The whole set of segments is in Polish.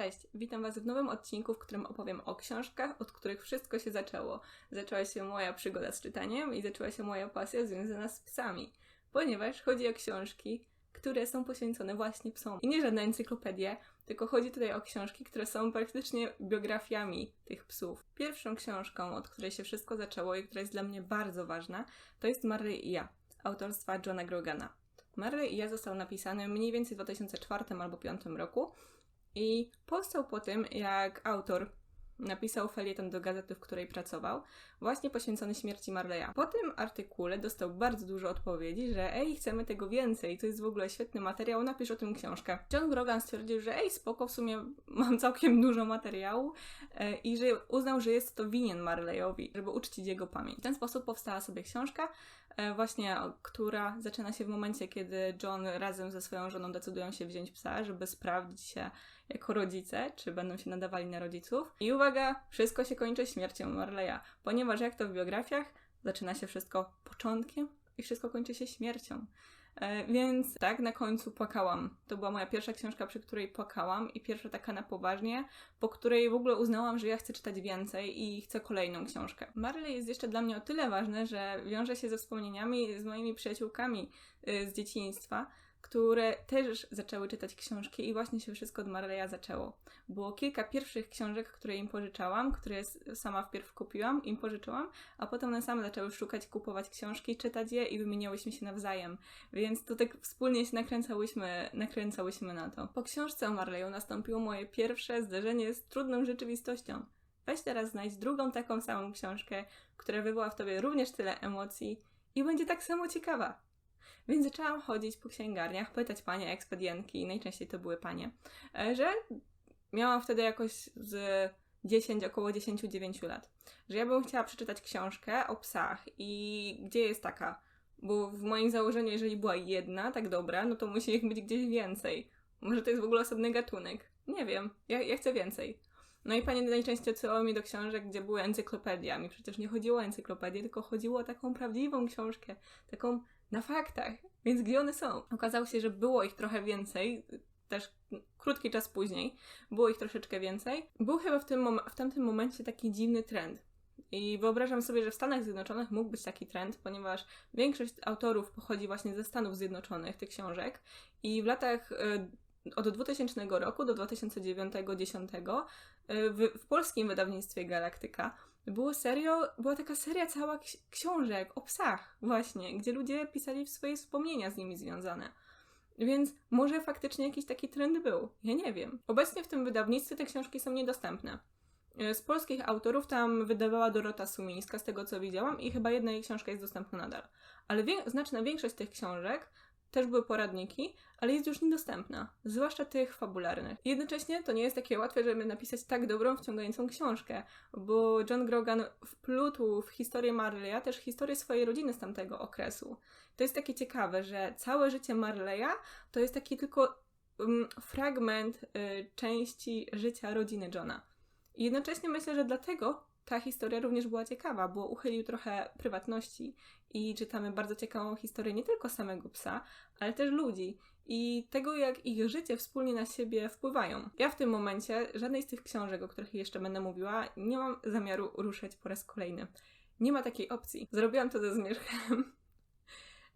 Cześć, witam Was w nowym odcinku, w którym opowiem o książkach, od których wszystko się zaczęło. Zaczęła się moja przygoda z czytaniem i zaczęła się moja pasja związana z psami, ponieważ chodzi o książki, które są poświęcone właśnie psom. I nie żadna encyklopedia, tylko chodzi tutaj o książki, które są praktycznie biografiami tych psów. Pierwszą książką, od której się wszystko zaczęło i która jest dla mnie bardzo ważna, to jest Marley i ja, autorstwa Johna Grogana. Marley i ja został napisany mniej więcej w 2004 albo 2005 roku i powstał po tym, jak autor napisał felieton do gazety, w której pracował, właśnie poświęcony śmierci Marleya. Po tym artykule dostał bardzo dużo odpowiedzi, że ej, chcemy tego więcej, to jest w ogóle świetny materiał, napisz o tym książkę. John Grogan stwierdził, że ej, spoko, w sumie mam całkiem dużo materiału e, i że uznał, że jest to winien Marleyowi, żeby uczcić jego pamięć. W ten sposób powstała sobie książka, właśnie, która zaczyna się w momencie, kiedy John razem ze swoją żoną decydują się wziąć psa, żeby sprawdzić się jako rodzice, czy będą się nadawali na rodziców. I uwaga, wszystko się kończy śmiercią Marleya, ponieważ jak to w biografiach, zaczyna się wszystko początkiem i wszystko kończy się śmiercią. E, więc tak, na końcu płakałam. To była moja pierwsza książka, przy której płakałam i pierwsza taka na poważnie, po której w ogóle uznałam, że ja chcę czytać więcej i chcę kolejną książkę. Marley jest jeszcze dla mnie o tyle ważne, że wiąże się ze wspomnieniami z moimi przyjaciółkami y, z dzieciństwa, które też zaczęły czytać książki i właśnie się wszystko od Marleya zaczęło. Było kilka pierwszych książek, które im pożyczałam, które sama wpierw kupiłam, im pożyczyłam, a potem one same zaczęły szukać, kupować książki, czytać je i wymieniałyśmy się nawzajem. Więc to tak wspólnie się nakręcałyśmy, nakręcałyśmy na to. Po książce o Marleyu nastąpiło moje pierwsze zderzenie z trudną rzeczywistością. Weź teraz znajdź drugą taką samą książkę, która wywoła w tobie również tyle emocji i będzie tak samo ciekawa. Więc zaczęłam chodzić po księgarniach, pytać panie ekspedientki, najczęściej to były panie, e, że miałam wtedy jakoś z 10, około 10-9 lat, że ja bym chciała przeczytać książkę o psach i gdzie jest taka? Bo w moim założeniu, jeżeli była jedna tak dobra, no to musi ich być gdzieś więcej. Może to jest w ogóle osobny gatunek. Nie wiem. Ja, ja chcę więcej. No i panie najczęściej odsyłały mi do książek, gdzie były encyklopedia. Mi przecież nie chodziło o encyklopedię, tylko chodziło o taką prawdziwą książkę, taką na faktach. Więc gdzie one są? Okazało się, że było ich trochę więcej, też krótki czas później, było ich troszeczkę więcej. Był chyba w, tym mom- w tamtym momencie taki dziwny trend. I wyobrażam sobie, że w Stanach Zjednoczonych mógł być taki trend, ponieważ większość autorów pochodzi właśnie ze Stanów Zjednoczonych, tych książek. I w latach y, od 2000 roku do 2009-2010 y, w, w polskim wydawnictwie Galaktyka było serio, była taka seria cała książek o psach właśnie, gdzie ludzie pisali swoje wspomnienia z nimi związane. Więc może faktycznie jakiś taki trend był. Ja nie wiem. Obecnie w tym wydawnictwie te książki są niedostępne. Y, z polskich autorów tam wydawała Dorota Sumińska, z tego co widziałam, i chyba jedna jej książka jest dostępna nadal. Ale wie- znaczna większość tych książek też były poradniki, ale jest już niedostępna, zwłaszcza tych fabularnych. Jednocześnie to nie jest takie łatwe, żeby napisać tak dobrą, wciągającą książkę, bo John Grogan wplótł w historię Marleya też historię swojej rodziny z tamtego okresu. To jest takie ciekawe, że całe życie Marleya to jest taki tylko um, fragment y, części życia rodziny Johna. I jednocześnie myślę, że dlatego ta historia również była ciekawa, bo uchylił trochę prywatności i czytamy bardzo ciekawą historię nie tylko samego psa, ale też ludzi i tego, jak ich życie wspólnie na siebie wpływają. Ja w tym momencie żadnej z tych książek, o których jeszcze będę mówiła, nie mam zamiaru ruszać po raz kolejny. Nie ma takiej opcji. Zrobiłam to ze zmierzchem.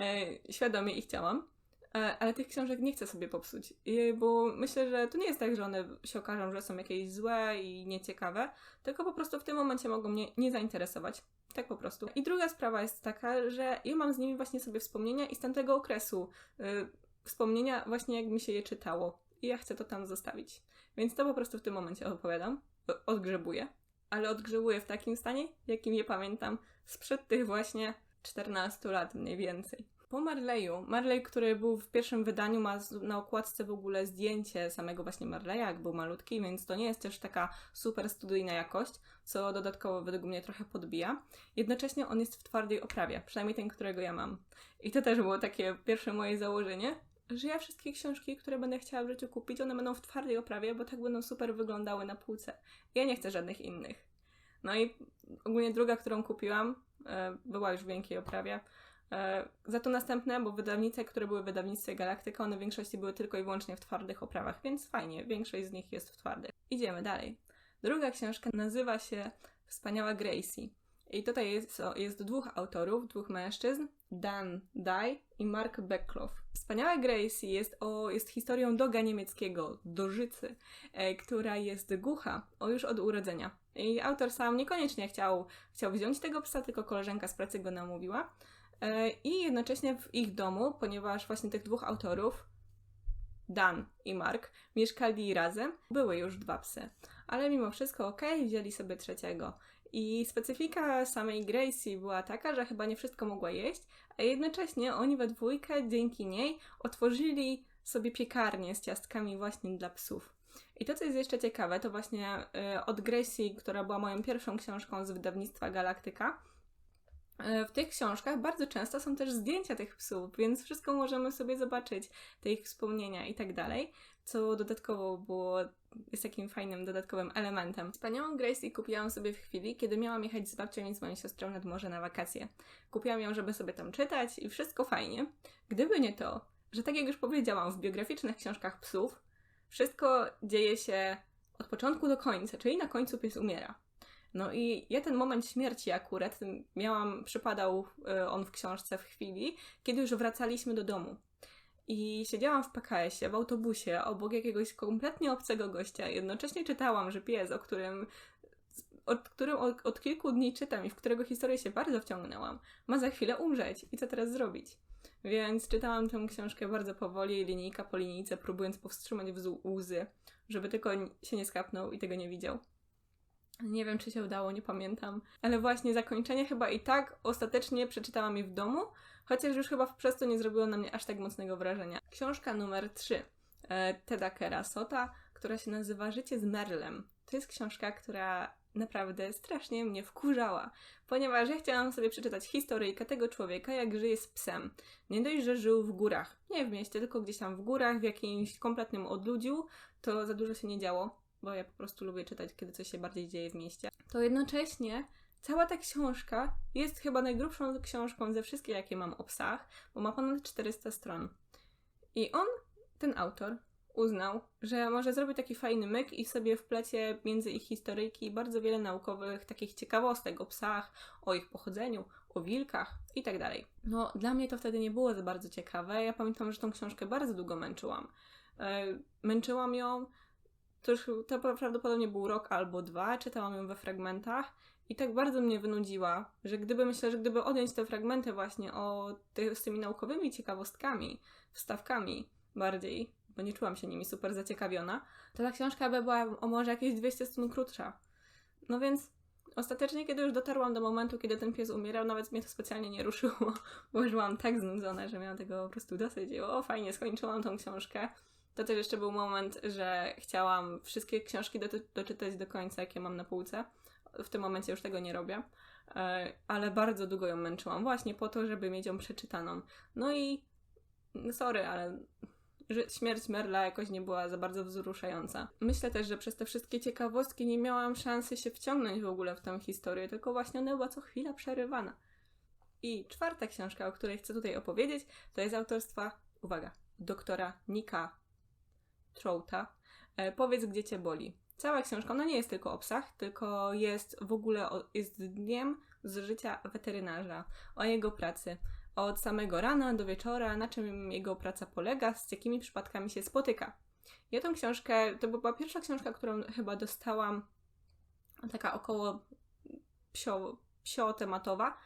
E, świadomie i chciałam. E, ale tych książek nie chcę sobie popsuć, bo myślę, że to nie jest tak, że one się okażą, że są jakieś złe i nieciekawe, tylko po prostu w tym momencie mogą mnie nie zainteresować. Tak po prostu. I druga sprawa jest taka, że ja mam z nimi właśnie sobie wspomnienia i z tamtego okresu yy, wspomnienia właśnie jak mi się je czytało. I ja chcę to tam zostawić. Więc to po prostu w tym momencie opowiadam, odgrzebuję. Ale odgrzebuję w takim stanie, jakim je pamiętam sprzed tych właśnie 14 lat mniej więcej. Po Marleyu, Marley, który był w pierwszym wydaniu, ma na okładce w ogóle zdjęcie samego właśnie Marleya, jak był malutki, więc to nie jest też taka super studyjna jakość, co dodatkowo według mnie trochę podbija. Jednocześnie on jest w twardej oprawie, przynajmniej ten, którego ja mam. I to też było takie pierwsze moje założenie, że ja wszystkie książki, które będę chciała w życiu kupić, one będą w twardej oprawie, bo tak będą super wyglądały na półce. Ja nie chcę żadnych innych. No i ogólnie druga, którą kupiłam, e, była już w miękkiej oprawie za to następne, bo wydawnice, które były w wydawnictwie Galaktyka, one w większości były tylko i wyłącznie w twardych oprawach, więc fajnie, większość z nich jest w twardych. Idziemy dalej. Druga książka nazywa się Wspaniała Gracie. I tutaj jest, jest dwóch autorów, dwóch mężczyzn, Dan Dye i Mark Beckloff. Wspaniała Gracie jest, o, jest historią doga niemieckiego, dożycy, e, która jest głucha o, już od urodzenia. I autor sam niekoniecznie chciał, chciał wziąć tego psa, tylko koleżanka z pracy go namówiła. E, I jednocześnie w ich domu, ponieważ właśnie tych dwóch autorów, Dan i Mark, mieszkali razem, były już dwa psy. Ale mimo wszystko, ok, wzięli sobie trzeciego. I specyfika samej Gracie była taka, że chyba nie wszystko mogła jeść, a jednocześnie oni we dwójkę dzięki niej otworzyli sobie piekarnię z ciastkami właśnie dla psów. I to, co jest jeszcze ciekawe, to właśnie y, od Gracie, która była moją pierwszą książką z wydawnictwa Galaktyka, w tych książkach bardzo często są też zdjęcia tych psów, więc wszystko możemy sobie zobaczyć, te ich wspomnienia i tak dalej, co dodatkowo było jest takim fajnym, dodatkowym elementem. Wspaniałą Gracie kupiłam sobie w chwili, kiedy miałam jechać z babcią i z moją siostrą nad morze na wakacje. Kupiłam ją, żeby sobie tam czytać i wszystko fajnie. Gdyby nie to, że tak jak już powiedziałam, w biograficznych książkach psów wszystko dzieje się od początku do końca, czyli na końcu pies umiera. No i ja ten moment śmierci akurat miałam, przypadał y, on w książce w chwili, kiedy już wracaliśmy do domu. I siedziałam w PKS-ie, w autobusie, obok jakiegoś kompletnie obcego gościa. Jednocześnie czytałam, że pies, o którym od którym od, od, kilku dni czytam i w którego historię się bardzo wciągnęłam, ma za chwilę umrzeć. I co teraz zrobić? Więc czytałam tę książkę bardzo powoli, linijka po linijce, próbując powstrzymać łzy, żeby tylko się nie skapnął i tego nie widział. Nie wiem, czy się udało, nie pamiętam. Ale właśnie zakończenie chyba i tak ostatecznie przeczytałam je w domu, chociaż już chyba przez to nie zrobiło na mnie aż tak mocnego wrażenia. Książka numer 3 e, Teda Kerasota, która się nazywa Życie z Merlem. To jest książka, która naprawdę strasznie mnie wkurzała, ponieważ ja chciałam sobie przeczytać historyjkę tego człowieka, jak żyje z psem. Nie dość, że żył w górach, nie w mieście, tylko gdzieś tam w górach, w jakimś kompletnym odludziu, to za dużo się nie działo, bo ja po prostu lubię czytać, kiedy coś się bardziej dzieje w mieście. To jednocześnie Cała ta książka jest chyba najgrubszą książką ze wszystkich, jakie mam o psach, bo ma ponad 400 stron. I on, ten autor, uznał, że może zrobić taki fajny myk i sobie wplecie między ich historyjki bardzo wiele naukowych takich ciekawostek o psach, o ich pochodzeniu, o wilkach i tak dalej. No, dla mnie to wtedy nie było za bardzo ciekawe. Ja pamiętam, że tą książkę bardzo długo męczyłam. E, męczyłam ją, to już to prawdopodobnie był rok albo dwa, czytałam ją we fragmentach i tak bardzo mnie wynudziła, że gdyby myślę, że gdyby odjąć te fragmenty właśnie o ty, z tymi naukowymi ciekawostkami, wstawkami bardziej, bo nie czułam się nimi super zaciekawiona, to ta książka by była o może jakieś 200 stron krótsza. No więc ostatecznie, kiedy już dotarłam do momentu, kiedy ten pies umierał, nawet mnie to specjalnie nie ruszyło, bo już byłam tak znudzona, że miałam tego po prostu dosyć. I o, fajnie, skończyłam tą książkę. To też jeszcze był moment, że chciałam wszystkie książki doczytać do końca, jakie mam na półce w tym momencie już tego nie robię, e, ale bardzo długo ją męczyłam właśnie po to, żeby mieć ją przeczytaną. No i no sorry, ale śmierć Merla jakoś nie była za bardzo wzruszająca. Myślę też, że przez te wszystkie ciekawostki nie miałam szansy się wciągnąć w ogóle w tę historię, tylko właśnie ona była co chwila przerywana. I czwarta książka, o której chcę tutaj opowiedzieć, to jest autorstwa, uwaga, doktora Nika Trouta. E, Powiedz, gdzie cię boli. Cała książka, ona nie jest tylko o psach, tylko jest w ogóle, o, jest dniem z życia weterynarza, o jego pracy. Od samego rana do wieczora, na czym jego praca polega, z jakimi przypadkami się spotyka. Ja tą książkę, to była pierwsza książka, którą chyba dostałam, taka około psio, psio tematowa,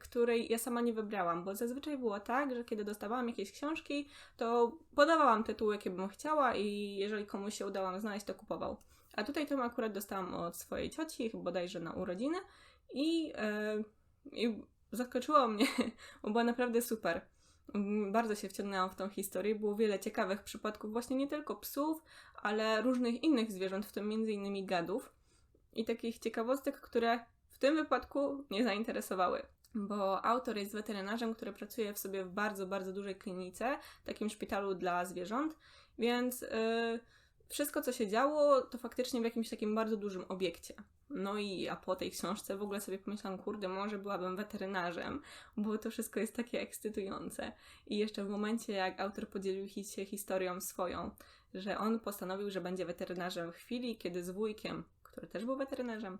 której ja sama nie wybrałam, bo zazwyczaj było tak, że kiedy dostawałam jakieś książki, to podawałam tytuły, jakie bym chciała i jeżeli komuś się udało znaleźć, to kupował. A tutaj to akurat dostałam od swojej cioci, bodajże na urodziny i, yy, i zaskoczyło mnie, bo była naprawdę super. Bardzo się wciągnęłam w tą historię. Było wiele ciekawych przypadków, właśnie nie tylko psów, ale różnych innych zwierząt, w tym między innymi gadów. I takich ciekawostek, które w tym wypadku nie zainteresowały, bo autor jest weterynarzem, który pracuje w sobie w bardzo, bardzo dużej klinice, takim szpitalu dla zwierząt, więc yy, wszystko, co się działo, to faktycznie w jakimś takim bardzo dużym obiekcie. No i a po tej książce w ogóle sobie pomyślałam, kurde, może byłabym weterynarzem, bo to wszystko jest takie ekscytujące. I jeszcze w momencie, jak autor podzielił się historią swoją, że on postanowił, że będzie weterynarzem w chwili, kiedy z wujkiem, który też był weterynarzem,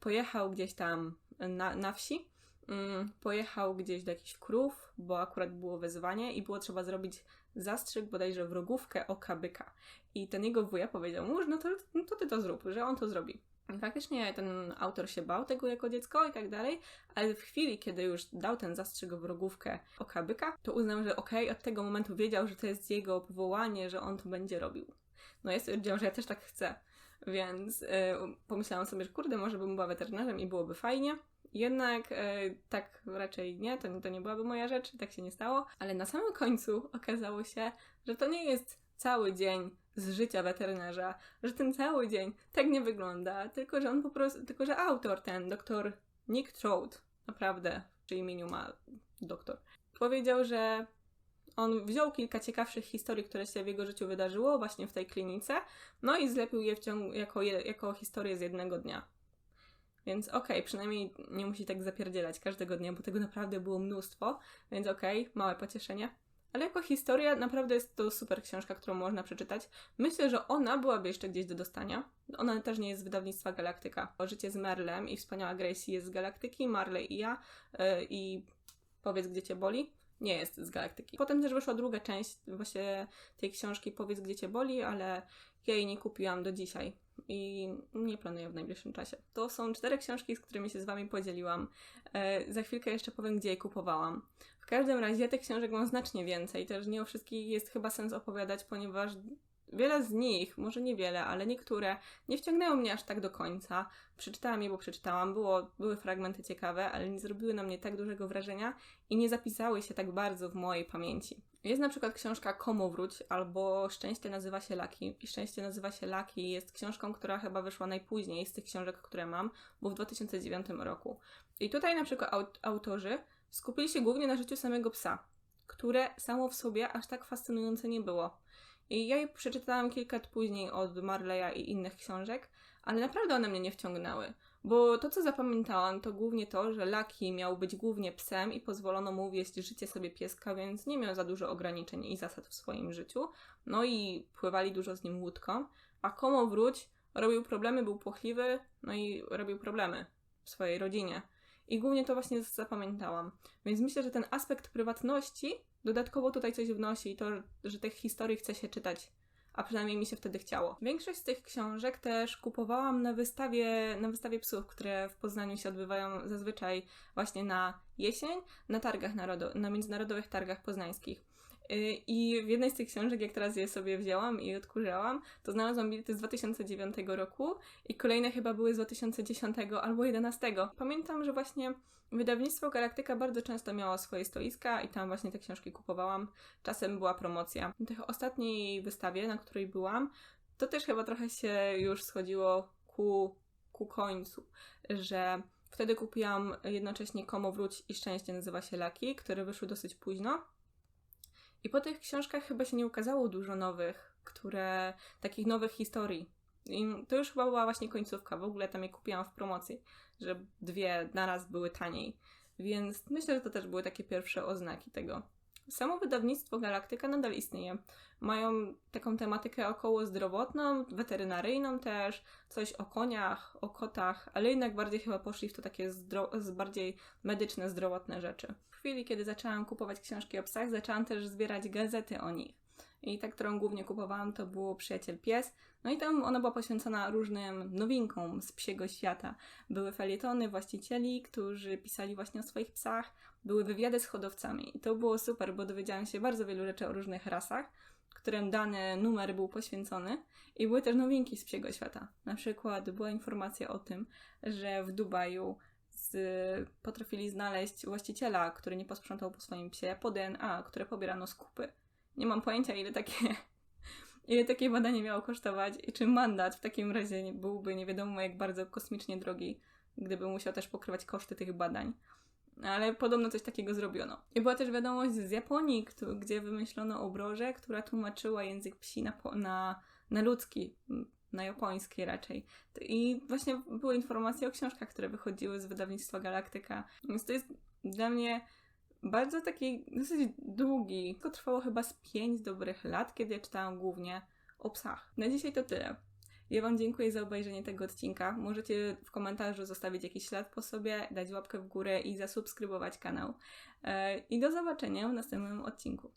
pojechał gdzieś tam na, na wsi, yy, pojechał gdzieś do jakichś krów, bo akurat było wezwanie i było trzeba zrobić zastrzyk bodajże w rogówkę oka byka. I ten jego wuja powiedział mu, no to, no to ty to zrób, że on to zrobi. Faktycznie ten autor się bał tego jako dziecko i tak dalej, ale w chwili, kiedy już dał ten zastrzyk w rogówkę oka byka, to uznał, że okej, okay, od tego momentu wiedział, że to jest jego powołanie, że on to będzie robił. No ja stwierdziłam, że ja też tak chcę, więc yy, pomyślałam sobie, że kurde, może bym była weterynarzem i byłoby fajnie. Jednak yy, tak raczej nie, to, to nie byłaby moja rzecz, tak się nie stało, ale na samym końcu okazało się, że to nie jest cały dzień z życia weterynarza, że ten cały dzień tak nie wygląda, tylko że on po prostu, tylko że autor ten, doktor Nick Trout, naprawdę, przy imieniu ma doktor, powiedział, że on wziął kilka ciekawszych historii, które się w jego życiu wydarzyło właśnie w tej klinice, no i zlepił je w ciągu, jako, jako historię z jednego dnia. Więc okej, okay, przynajmniej nie musi tak zapierdzielać każdego dnia, bo tego naprawdę było mnóstwo, więc okej, okay, małe pocieszenie. Ale jako historia naprawdę jest to super książka, którą można przeczytać. Myślę, że ona byłaby jeszcze gdzieś do dostania. Ona też nie jest z wydawnictwa Galaktyka. Życie z Merlem i wspaniała Gracie jest z Galaktyki, Marley i ja yy, i Powiedz, gdzie cię boli nie jest z Galaktyki. Potem też wyszła druga część właśnie tej książki Powiedz, gdzie cię boli, ale ja jej nie kupiłam do dzisiaj i nie planuję w najbliższym czasie. To są cztery książki, z którymi się z Wami podzieliłam. E, za chwilkę jeszcze powiem, gdzie je kupowałam. W każdym razie tych książek mam znacznie więcej. Też nie o wszystkich jest chyba sens opowiadać, ponieważ wiele z nich, może niewiele, ale niektóre nie wciągnęły mnie aż tak do końca. Przeczytałam je, bo przeczytałam, było, były fragmenty ciekawe, ale nie zrobiły na mnie tak dużego wrażenia i nie zapisały się tak bardzo w mojej pamięci. Jest na przykład książka Komu wróć albo Szczęście nazywa się Laki. I Szczęście nazywa się Laki jest książką, która chyba wyszła najpóźniej z tych książek, które mam, bo w 2009 roku. I tutaj na przykład aut autorzy skupili się głównie na życiu samego psa, które samo w sobie aż tak fascynujące nie było. I ja je przeczytałam kilka lat później od Marleya i innych książek, ale naprawdę one mnie nie wciągnęły. Bo to, co zapamiętałam, to głównie to, że Lucky miał być głównie psem i pozwolono mu wieść życie sobie pieska, więc nie miał za dużo ograniczeń i zasad w swoim życiu. No i pływali dużo z nim łódką. A Komo wróć robił problemy, był płochliwy, no i robił problemy w swojej rodzinie. I głównie to właśnie zapamiętałam. Więc myślę, że ten aspekt prywatności dodatkowo tutaj coś wnosi i to, że tych historii chce się czytać a przynajmniej mi się wtedy chciało. Większość z tych książek też kupowałam na wystawie, na wystawie psów, które w Poznaniu się odbywają zazwyczaj właśnie na jesień, na targach narodo- na międzynarodowych targach poznańskich. Y, I w jednej z tych książek, jak teraz je sobie wzięłam i odkurzałam, to znalazłam bilety z 2009 roku i kolejne chyba były z 2010 albo 2011. Pamiętam, że właśnie wydawnictwo Galaktyka bardzo często miało swoje stoiska i tam właśnie te książki kupowałam. Czasem była promocja. Na tej ostatniej wystawie, na której byłam, to też chyba trochę się już schodziło ku, ku końcu, że wtedy kupiłam jednocześnie Komo Wróć i Szczęście nazywa się Laki, które wyszły dosyć późno. I po tych książkach chyba się nie ukazało dużo nowych, które, takich nowych historii. I to już chyba była właśnie końcówka, w ogóle tam je kupiłam w promocji, że dwie naraz były taniej. Więc myślę, że to też były takie pierwsze oznaki tego. Samo wydawnictwo Galaktyka nadal istnieje. Mają taką tematykę około zdrowotną, weterynaryjną też, coś o koniach, o kotach, ale jednak bardziej chyba poszli w to takie zdro- bardziej medyczne, zdrowotne rzeczy. W chwili, kiedy zaczęłam kupować książki o psach, zaczęłam też zbierać gazety o nich. I ta, którą głównie kupowałam, to było Przyjaciel Pies. No i tam ona była poświęcona różnym nowinkom z psiego świata. Były felietony właścicieli, którzy pisali właśnie o swoich psach, były wywiady z hodowcami. I to było super, bo dowiedziałam się bardzo wielu rzeczy o różnych rasach, którym dany numer był poświęcony. I były też nowinki z psiego świata. Na przykład była informacja o tym, że w Dubaju z, potrafili znaleźć właściciela, który nie posprzątał po swoim psie, po DNA, które pobierano z kupy. Nie mam pojęcia, ile takie, ile takie badanie miało kosztować i czy mandat w takim razie byłby nie wiadomo jak bardzo kosmicznie drogi, gdyby musiał też pokrywać koszty tych badań. Ale podobno coś takiego zrobiono. I była też wiadomość z Japonii, gdzie wymyślono obrożę, która tłumaczyła język psi na, na, na ludzki, na japoński raczej. I właśnie były informacje o książkach, które wychodziły z wydawnictwa Galaktyka. Więc to jest dla mnie bardzo taki dosyć długi. To trwało chyba z pięć dobrych lat, kiedy ja czytałam głównie o psach. Na dzisiaj to tyle. Ja Wam dziękuję za obejrzenie tego odcinka. Możecie w komentarzu zostawić jakiś ślad po sobie, dać łapkę w górę i zasubskrybować kanał. E, I do zobaczenia w następnym odcinku.